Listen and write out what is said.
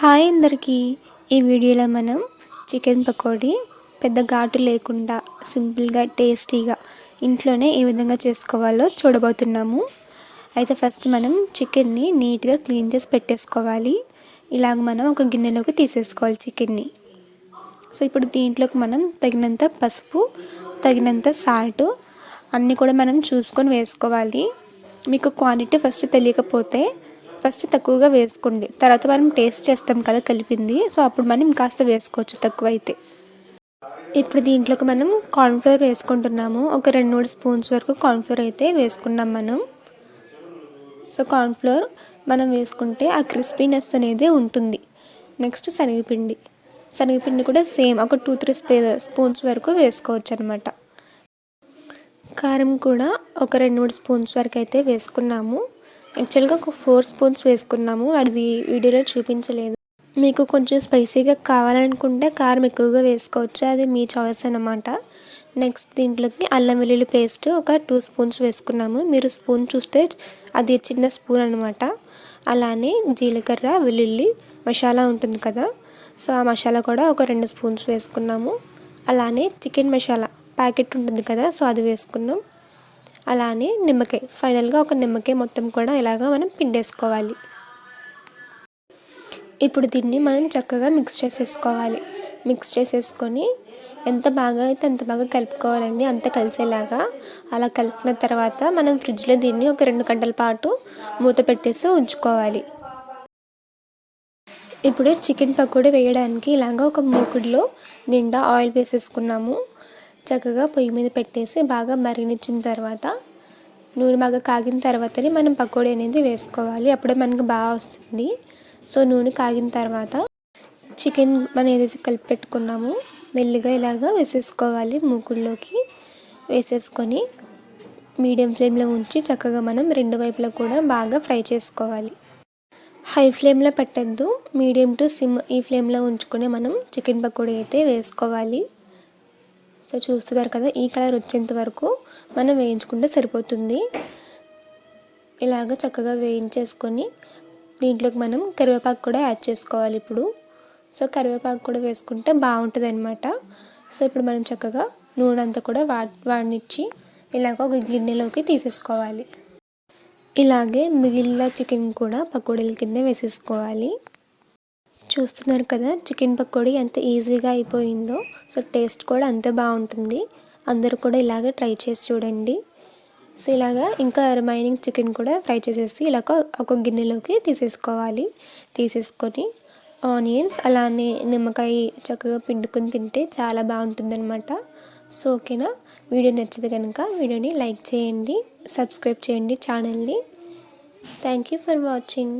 Hi అందరికీ. ఈ వీడియోలో మనం చికెన్ పకోడీ పెద్ద ఘాటు లేకుండా సింపుల్గా టేస్టీగా ఇంట్లోనే ఏ విధంగా చేసుకోవాలో చూడబోతున్నాము. అయితే ఫస్ట్ మనం చికెన్ని నీట్గా క్లీన్ చేసి పెట్టేసుకోవాలి. ఇలాగ మనం ఒక గిన్నెలోకి తీసేసుకోవాలి చికెన్ని. సో ఇప్పుడు దీంట్లోకి మనం తగినంత పసుపు తగినంత సాల్ట్ అన్నీ కూడా మనం చూసుకొని వేసుకోవాలి. మీకు క్వాంటిటీ ఫస్ట్ తెలియకపోతే ఫస్ట్ తక్కువగా వేసుకోండి. తర్వాత మనం టేస్ట్ చేస్తాం కదా కలిపింది. సో అప్పుడు మనం కాస్త వేసుకోవచ్చు తక్కువ అయితే ఇప్పుడు దీంట్లోకి మనం కార్న్ఫ్లోర్ వేసుకుంటున్నాము. ఒక రెండు మూడు స్పూన్స్ వరకు కార్న్ఫ్లోర్ అయితే వేసుకున్నాం మనం. సో కార్న్ఫ్లోర్ మనం వేసుకుంటే ఆ క్రిస్పీనెస్ అనేది ఉంటుంది. నెక్స్ట్ శనగపిండి. శనగపిండి కూడా సేమ్ ఒక టూ త్రీ స్పే స్పూన్స్ వరకు వేసుకోవచ్చు అనమాట కారం కూడా ఒక రెండు మూడు స్పూన్స్ వరకు అయితే వేసుకున్నాము. యాక్చువల్గా ఒక ఫోర్ స్పూన్స్ వేసుకున్నాము. అది వీడియోలో చూపించలేదు. మీకు కొంచెం స్పైసీగా కావాలనుకుంటే కారం ఎక్కువగా వేసుకోవచ్చు. అది మీ చాయిస్ అనమాట నెక్స్ట్ దీంట్లోకి అల్లం వెల్లుల్లి పేస్ట్ ఒక టూ స్పూన్స్ వేసుకున్నాము. మీరు స్పూన్ చూస్తే అది చిన్న స్పూన్ అనమాట అలానే జీలకర్ర వెల్లుల్లి మసాలా ఉంటుంది కదా. సో ఆ మసాలా కూడా ఒక రెండు స్పూన్స్ వేసుకున్నాము. అలానే చికెన్ మసాలా ప్యాకెట్ ఉంటుంది కదా సో అది వేసుకున్నాం. అలానే నిమ్మకాయ ఫైనల్గా ఒక నిమ్మకాయ మొత్తం కూడా ఇలాగా మనం పిండేసుకోవాలి. ఇప్పుడు దీన్ని మనం చక్కగా మిక్స్ చేసేసుకోవాలి. మిక్స్ చేసేసుకొని ఎంత బాగా అయితే అంత బాగా కలుపుకోవాలండి అంత కలిసేలాగా. అలా కలిపిన తర్వాత మనం ఫ్రిడ్జ్లో దీన్ని ఒక రెండు గంటల పాటు మూత పెట్టేసి ఉంచుకోవాలి. ఇప్పుడు చికెన్ పకోడీ వేయడానికి ఇలాగా ఒక మూకుడులో నిండా ఆయిల్ వేసేసుకున్నాము. చక్కగా పొయ్యి మీద పెట్టేసి బాగా మరిగించిన తర్వాత నూనె బాగా కాగిన తర్వాతనే మనం పకోడీ అనేది వేసుకోవాలి. అప్పుడే మనకు బాగా వస్తుంది. సో నూనె కాగిన తర్వాత చికెన్ మనం ఏదైతే కలిపి పెట్టుకున్నామో మెల్లిగా ఇలాగా వేసేసుకోవాలి మూకుల్లోకి వేసేసుకొని మీడియం ఫ్లేమ్లో ఉంచి చక్కగా మనం రెండు వైపులా కూడా బాగా ఫ్రై చేసుకోవాలి. హై ఫ్లేమ్లో పెట్టద్దు. మీడియం టు సిమ్ ఈ ఫ్లేమ్లో ఉంచుకునే మనం చికెన్ పకోడీ అయితే వేసుకోవాలి. సో చూస్తున్నారు కదా ఈ కలర్ వచ్చేంత వరకు మనం వేయించుకుంటే సరిపోతుంది. ఇలాగ చక్కగా వేయించేసుకొని దీంట్లోకి మనం కరివేపాకు కూడా యాడ్ చేసుకోవాలి ఇప్పుడు. సో కరివేపాకు కూడా వేసుకుంటే బాగుంటుంది అనమాట సో ఇప్పుడు మనం చక్కగా నూనె అంతా కూడా వా వాడినిచ్చి ఇలాగ ఒక గిన్నెలోకి తీసేసుకోవాలి. ఇలాగే మిగిలిన చికెన్ కూడా పకోడీల కింద వేసేసుకోవాలి. చూస్తున్నారు కదా చికెన్ పకోడీ ఎంత ఈజీగా అయిపోయిందో. సో టేస్ట్ కూడా అంతే బాగుంటుంది. అందరూ కూడా ఇలాగే ట్రై చేసి చూడండి. సో ఇలాగా ఇంకా రిమైనింగ్ చికెన్ కూడా ఫ్రై చేసేసి ఇలాగ ఒక గిన్నెలోకి తీసేసుకోవాలి. తీసేసుకొని ఆనియన్స్ అలానే నిమ్మకాయ చక్కగా పిండుకొని తింటే చాలా బాగుంటుందన్నమాట. సో ఓకేనా? వీడియో నచ్చితే కనుక వీడియోని లైక్ చేయండి సబ్స్క్రైబ్ చేయండి ఛానల్ని. Thank you for watching.